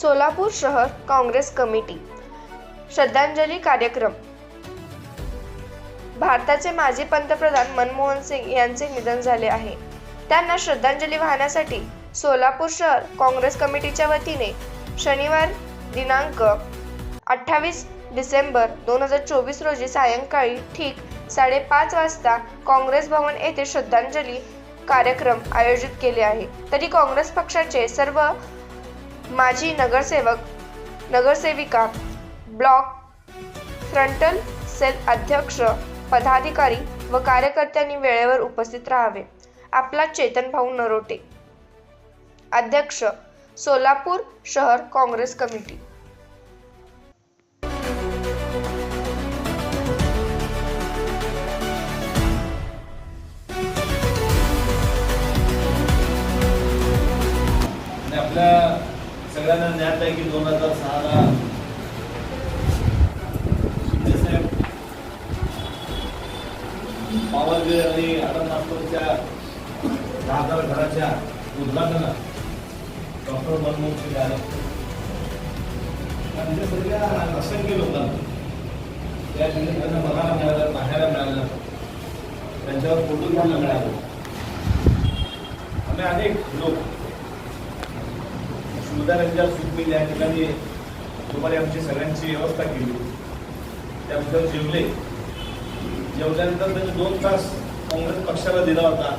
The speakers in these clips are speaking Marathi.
सोलापूर शहर काँग्रेस कमिटी. श्रद्धांजली कार्यक्रम. भारताचे माजी पंतप्रधान मनमोहन सिंग यांचे निधन झाले आहे. त्यांना श्रद्धांजली वाहण्यासाठी सोलापूर शहर काँग्रेस कमिटीच्या वतीने शनिवार दिनांक अठ्ठावीस डिसेंबर दोन हजार चोवीस रोजी सायंकाळी ठीक साडेपाच वाजता काँग्रेस भवन येथे श्रद्धांजली कार्यक्रम आयोजित केले आहे. तरी काँग्रेस पक्षाचे सर्व माजी नगरसेवक नगरसेविका ब्लॉक फ्रंटल सेल अध्यक्ष पदाधिकारी व कार्यकर्त्यांनी वेळेवर उपस्थित राहावे. आपला चेतन भाऊ नरोटे. अध्यक्ष सोलापूर शहर काँग्रेस कमिटी. सगळ्यांना ज्ञात आहे की दोन हजार सहाला? शिंदेसाहेब पावरगे आणि आनंद नागपूरच्या दहा हजार घराच्या उद्घाटनात डॉक्टर मनमोहन सिंग आले आणि सगळ्या असंख्य लोकांना त्या ठिकाणी त्यांना बघायला मिळालं पाहायला मिळालं त्यांच्यावर फोटो घ्यायला मिळालं आम्ही अनेक लोक सुधारांच्या सुखमिल या ठिकाणी दुपारी आमची सगळ्यांची व्यवस्था केली. त्याबद्दल जेवले. जेवल्यानंतर त्यांनी दोन तास काँग्रेस पक्षाला दिला होता.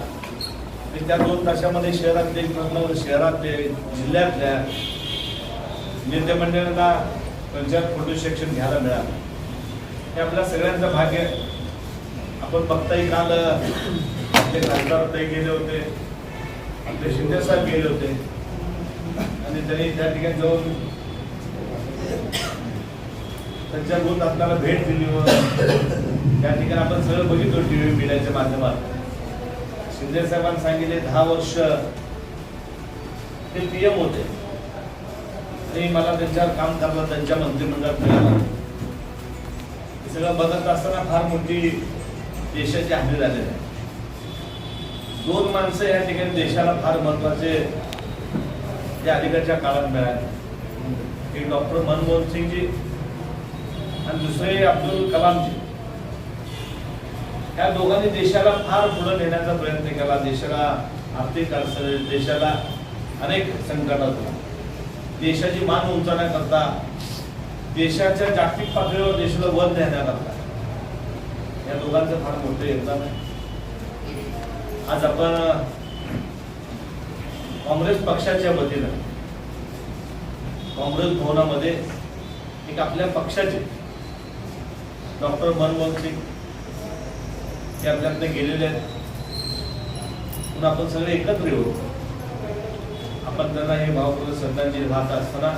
आणि त्या दोन तासामध्ये शहरातले पूर्ण शहरातले जिल्ह्यातल्या नेते मंडळांना पंचायत फोटो सेक्शन घ्यायला मिळालं. हे आपल्या सगळ्यांचं भाग्य आहे. आपण बघताही काल आपले खासदार ते गेले होते. आपले शिंदे साहेब गेले होते. आणि त्यांनी त्या ठिकाणी जाऊन त्यांच्या दूत आपल्याला भेट दिली व त्या ठिकाणी आपण सगळं बघितलं टी व्ही मीडियाच्या माध्यमात शिंदे साहेबांनी सांगितले दहा वर्ष ते पी एम होते. आणि मला त्यांच्यावर काम करायला त्यांच्या मंत्रिमंडळात मिळालं सगळं बदलत असताना फार मोठी देशाची हानी झालेली आहे. दोन माणसं या ठिकाणी देशाला फार महत्त्वाचे जे अलीकडच्या काळात मिळाले. एक डॉक्टर मनमोहन सिंगजी आणि दुसरे अब्दुल कलामजी. या दोघांनी देशाला फार पुढे नेण्याचा प्रयत्न केला. देशाला आर्थिक अडचणी देशाला अनेक संकटात देशाची मान उंचावण्याकरता देशाच्या जागतिक पातळीवर देशाला वर नेण्याकरता. या दोघांचं फार मोठं योगदान आहे. आज आपण काँग्रेस पक्षाच्या वतीनं काँग्रेस भवनामध्ये एक आपल्या पक्षाचे डॉक्टर मनमोहन सिंग हे आपल्याकडे गेलेले आहेत. पण आपण सगळे एकत्र येऊ. आपण त्यांना हे भावपूर्ण श्रद्धांजली वाहत असताना